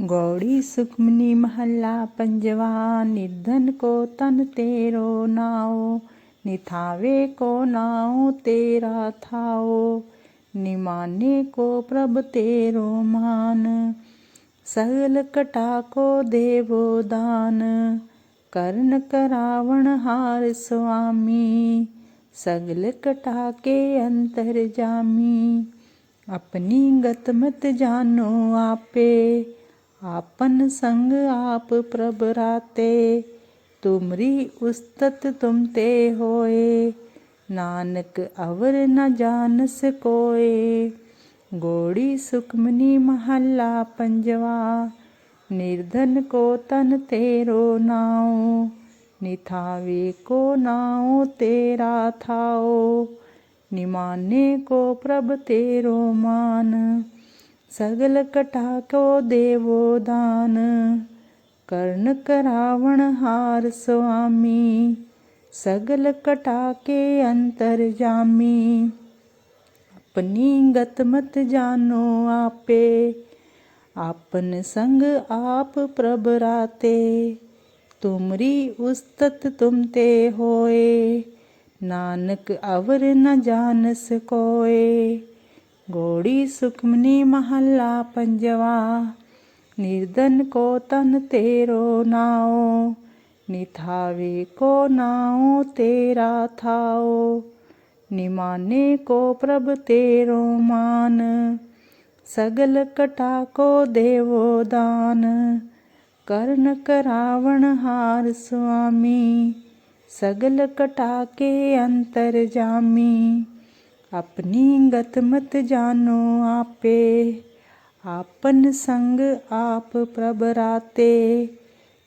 ਗੌੜੀ ਸੁਖਮਨੀ ਮਹੱਲਾ ਪੰਜਵਾ, ਨਿਧਨ ਕੋ ਤਨ ਤੇਰੋ ਨਾਉ, ਨਿਥਾਵੇ ਕੋ ਨਾਉ ਤੇਰਾ ਥਾਓ ਨਿਮਾਨੇ ਕੋ ਪ੍ਰਭ ਤੇਰੋ ਮਾਨ, ਸਗਲ ਕਟਾ ਕੋ ਦੇਵੋ ਦਾਨ, ਕਰਨ ਕਰਾਵਣ ਹਾਰ ਸੁਆਮੀ, ਸਗਲ ਕਟਾ ਕੇ ਅੰਤਰ ਜਾਮੀ, ਆਪਣੀ ਗਤ ਮਤ ਜਾਨੋ ਆਪੇ आपन संग आप प्रभ राते तुमरी उस्तत तुम ते होए नानक अवर न जानस कोए ਗੋੜੀ ਸੁਖਮਨੀ ਮਹੱਲਾ ਪੰਜਵਾ ਨਿਰਧਨ ਕੋ ਤਨ ਤੇਰੋ ਨਾਉ ਨਿਥਾਵੇ ਕੋ ਨਾਉ ਤੇਰਾ ਥਾਉ ਨਿਮਾਨੇ ਕੋ ਪ੍ਰਭ ਤੇਰੋ ਮਾਨ ਸਗਲ ਕਟਾ ਕੋ ਦੇਵੋ ਦਾਨ। ਕਰਨ ਕਰਾਵਣ ਹਾਰ ਸੁਆਮੀ, ਸਗਲ ਕਟਾ ਕੇ ਅੰਤਰ ਜਾਮੀ। ਆਪਣੀ ਗਤ ਮਤ ਜਾਨੋ ਆਪੇ, ਆਪਨ ਸੰਗ ਆਪ ਪ੍ਰਭ ਰਾਤੇ। ਤੁਮਰੀ ਉਸਤਤ ਤੁਮ ਤੇ ਹੋਏ, ਨਾਨਕ ਅਵਰ ਨ ਜਾਣਸ ਕੋਏ। ਗੋੜੀ ਸੁਖਮਨੀ ਮਹੱਲਾ ਪੰਜਵਾ। ਨਿਰਦਨ ਕੋ ਤਨ ਤੇਰੋ ਨਾਉ, ਨਿਥਾਵੇ ਕੋ ਨਾਉ ਤੇਰਾ ਥਾਉ, ਨਿਮਾਨੇ ਕੋ ਪ੍ਰਭ ਤੇਰੋ ਮਾਨ, ਸਗਲ ਕਟਾ ਕੋ ਦੇਵੋ ਦਾਨ, ਕਰਨ ਕਰਾਵਣ ਹਾਰ ਸੁਆਮੀ, ਸਗਲ ਕਟਾ ਕੇ ਅੰਤਰ ਜਾਮੀ। ਆਪਣੀ ਗਤ ਮਤ ਜਾਨੋ ਆਪੇ। ਆਪਨ ਸੰਗ ਆਪ ਪ੍ਰਭ ਰਾਤੇ।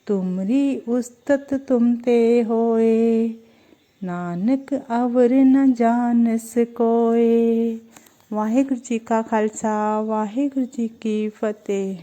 ਤੁਮਰੀ ਉਸਤਤ ਤੁਮ ਤੇ ਹੋਏ। ਨਾਨਕ ਅਵਰ ਨ ਜਾਣਸ ਕੋਏ। ਵਾਹਿਗੁਰੂ ਜੀ ਕਾ ਖਾਲਸਾ, ਵਾਹਿਗੁਰੂ ਜੀ ਕੀ ਫਤਿਹ।